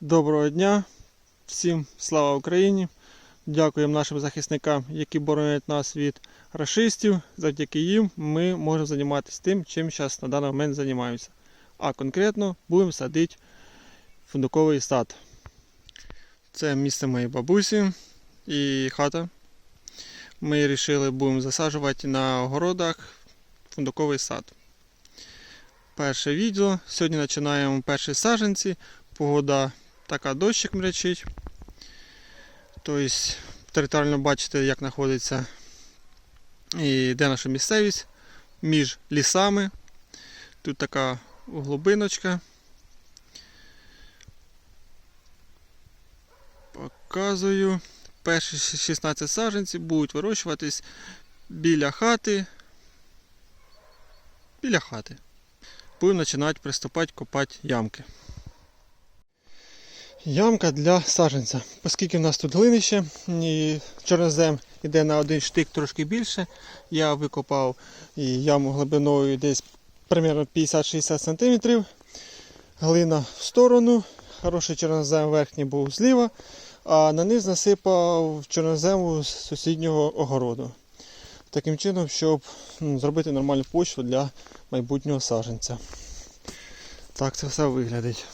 Доброго дня, всім слава Україні. Дякуємо нашим захисникам, які боронять нас від рашистів. Завдяки їм ми можемо займатися тим, чим зараз на даний момент займаємося. А конкретно будемо садити фундуковий сад. Це місце моєї бабусі і хата. Ми вирішили будемо засаджувати на огородах фундуковий сад. Перше відео. Сьогодні починаємо перші саджанці. Погода така дощик мрячить. Тобто територіально бачите, як знаходиться і де наша місцевість між лісами. Тут така глибиночка. Показую. Перші 16 саджанців будуть вирощуватись біля хати. Біля хати. Будемо починати приступати копати ямки. Ямка для саджанця. Оскільки в нас тут глинище і чорнозем йде на один штик трошки більше, я викопав яму глибиною десь приблизно 50-60 см. Глина в сторону, хороший чорнозем верхній був зліва, а на низ насипав чорнозему з сусіднього огороду. Таким чином, щоб зробити нормальну почву для майбутнього саджанця. Так це все виглядить.